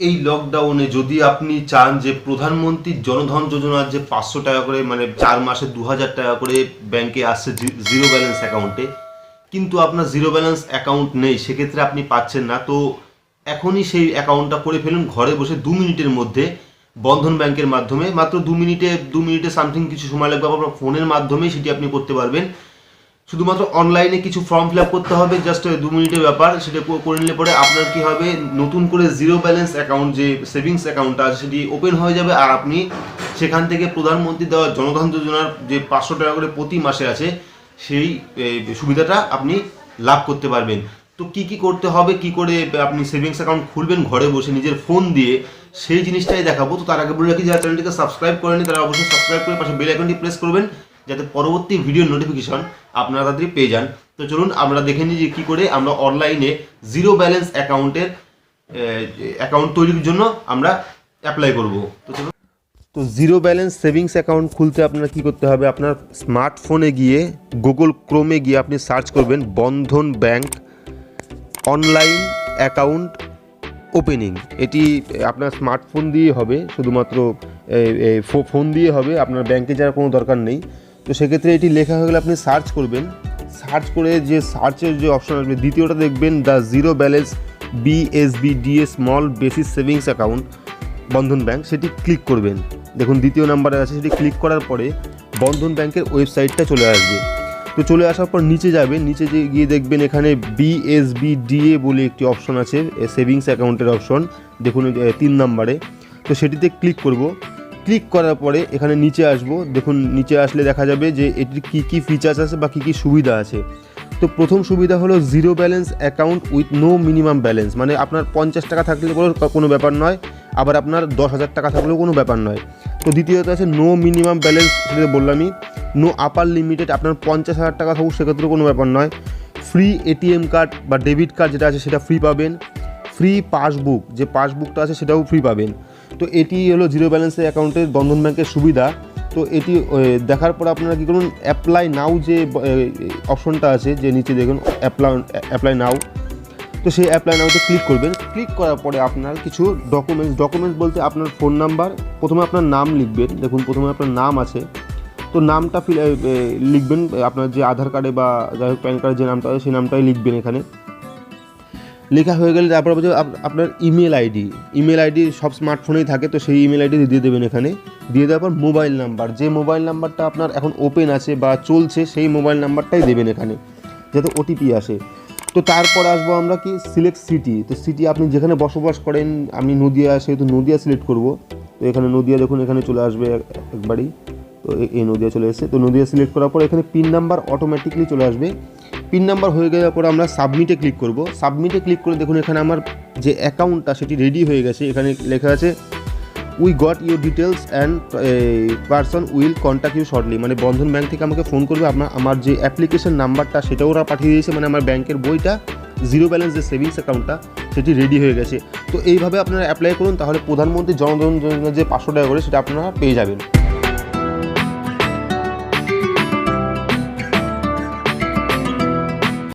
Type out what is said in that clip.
এই লকডাউনে যদি আপনি চান যে প্রধানমন্ত্রী জনধন যোজনার যে পাঁচশো টাকা করে মানে চার মাসে দু হাজার টাকা করে ব্যাংকে আসছে জিরো ব্যালেন্স অ্যাকাউন্টে কিন্তু আপনার জিরো ব্যালেন্স অ্যাকাউন্ট নেই, সেক্ষেত্রে আপনি পাচ্ছেন না। তো এখনই সেই অ্যাকাউন্টটা করে ফেলুন, ঘরে বসে দু মিনিটের মধ্যে বন্ধন ব্যাংকের মাধ্যমে। মাত্র দু মিনিটে দু মিনিটে সামথিং কিছু সময় লাগবে, আপনার ফোনের মাধ্যমেই সেটি আপনি করতে পারবেন। শুধুমাত্র অনলাইনে কিছু ফর্ম ফিল করতে হবে জাস্ট দু মিনিটের ব্যাপার, সেটা করে নিলে পরে আপনার কি হবে, নতুন করে জিরো ব্যালেন্স অ্যাকাউন্ট যে সেভিংস অ্যাকাউন্টটা আছে, সেটি ওপেন হয়ে যাবে, আর আপনি সেখান থেকে প্রধানমন্ত্রী দেওয়া জনধন যোজনার যে পাঁচশো টাকা করে প্রতি মাসে আছে, সেই সুবিধাটা আপনি লাভ করতে পারবেন। তো কি কি করতে হবে, কি করে আপনি সেভিংস অ্যাকাউন্ট খুলবেন, ঘরে বসে নিজের ফোন দিয়ে, সেই জিনিসটাই দেখাবো। তো তার আগে বলে রাখি, যারা চ্যানেলটিকে সাবস্ক্রাইব করেনি তারা অবশ্যই সাবস্ক্রাইব করে পাশে বেল আইকনটি প্রেস করবেন। যাতে পরবর্তী ভিডিও নোটিফিকেশন আপনারা তাড়াতাড়ি পেয়ে যান। তো চলুন, আমরা দেখে নিই যে কী করে আমরা অনলাইনে জিরো ব্যালেন্স অ্যাকাউন্টের অ্যাকাউন্ট তৈরির জন্য আমরা অ্যাপ্লাই করব। তো চলুন। তো জিরো ব্যালেন্স সেভিংস অ্যাকাউন্ট খুলতে আপনার কি করতে হবে? আপনার স্মার্টফোনে গিয়ে গুগল ক্রোমে গিয়ে আপনি সার্চ করবেন Bandhan bank online account opening এটি আপনার স্মার্টফোন দিয়ে হবে, শুধুমাত্র ফোন দিয়ে হবে। আপনার ব্যাংকে যাওয়ার কোনো দরকার নেই। তো সেক্ষেত্রে এটি লেখা হয়ে গেলে আপনি সার্চ করবেন। সার্চ করে যে সার্চের যে অপশন আসবে, দ্বিতীয়টা দেখবেন the zero balance BSB DA small basis savings account Bandhan bank, সেটি ক্লিক করবেন। দেখুন, দ্বিতীয় নাম্বারে আছে, সেটি ক্লিক করার পরে বন্ধন ব্যাংকের ওয়েবসাইটটা চলে আসবে। তো চলে আসার পর নিচে যাবেন নিচে যে গিয়ে দেখবেন এখানে বিএসবি ডিএ বলে একটি অপশন আছে সেভিংস অ্যাকাউন্টের অপশন দেখুন তিন নাম্বারে তো সেটিতে ক্লিক করব। ক্লিক করার পরে এখানে নিচে আসব। দেখুন, নিচে আসলে দেখা যাবে যে এটির কী কী ফিচার্স আছে বা কী কী সুবিধা আছে। তো প্রথম সুবিধা হলো zero balance account with no minimum balance মানে আপনার পঞ্চাশ টাকা থাকলে কোনো ব্যাপার নয়, আবার আপনার দশ হাজার টাকা থাকলেও কোনো ব্যাপার নয়। তো দ্বিতীয়ত আছে নো মিনিমাম ব্যালেন্স সেটা বললামই। নো আপার লিমিটেড আপনার পঞ্চাশ হাজার টাকা থাকুক, সেক্ষেত্রেও কোনো ব্যাপার নয়। ফ্রি এটিএম কার্ড বা ডেবিট কার্ড যেটা আছে, সেটা ফ্রি পাবেন। ফ্রি পাসবুক যে পাসবুকটা আছে, সেটাও ফ্রি পাবেন। তো এটি হলো জিরো ব্যালেন্সের অ্যাকাউন্টের বন্ধন ব্যাংকের সুবিধা। তো এটি দেখার পর আপনারা কী করুন অ্যাপ্লাই নাও যে অপশনটা আছে, যে নিচে দেখুন অ্যাপ্লাই অ্যাপ্লাই নাও তো সেই অ্যাপ্লাই নাওতে ক্লিক করবেন। ক্লিক করার পরে আপনার কিছু ডকুমেন্টস ডকুমেন্টস বলতে আপনার ফোন নাম্বার প্রথমে আপনার নাম লিখবেন। দেখুন, প্রথমে আপনার নাম আছে। তো নামটা লিখবেন, আপনার যে আধার কার্ডে বা যাই হোক প্যান কার্ডে যে নামটা আছে, সেই নামটাই লিখবেন এখানে। লেখা হয়ে গেলে তারপর বলছে আপ- আপনার ইমেল আইডি ইমেল আইডি সব স্মার্টফোনেই থাকে, তো সেই ইমেল আইডি দিয়ে দেবেন এখানে। দিয়ে দেওয়ার পর মোবাইল নাম্বার যে মোবাইল নাম্বারটা আপনার এখন ওপেন আছে বা চলছে, সেই মোবাইল নাম্বারটাই দেবেন এখানে, যাতে ওটিপি আসে। তো তারপর আসব আমরা কি সিলেক্ট সিটি তো সিটি আপনি যেখানে বসবাস করেন, আমি নদিয়া, সেহেতু নদিয়া সিলেক্ট করব। তো এখানে নদিয়া দেখুন, এখানে চলে আসবে একবারই। এই নদিয়া চলে এসেছে। তো নদিয়া সিলেক্ট করার পর এখানে পিন নাম্বার অটোমেটিকলি চলে আসবে। পিন নাম্বার হয়ে যাওয়ার পর আমরা সাবমিটে ক্লিক করব। সাবমিটে ক্লিক করে দেখুন এখানে আমার যে অ্যাকাউন্টটা সেটি রেডি হয়ে গেছে। এখানে লেখা আছে we got your details and person will contact you shortly মানে বন্ধন ব্যাংক থেকে আমাকে ফোন করবে, আপনার, আমার যে অ্যাপ্লিকেশন নাম্বারটা সেটাও ওরা পাঠিয়ে দিয়েছে। মানে আমার ব্যাংকের বইটা জিরো ব্যালেন্স যে সেভিংস অ্যাকাউন্টটা সেটি রেডি হয়ে গেছে। তো এইভাবে আপনারা অ্যাপ্লাই করুন, তাহলে প্রধানমন্ত্রী জনধন যোজনার যে পাঁচশো টাকা করে সেটা আপনারা পেয়ে যাবেন।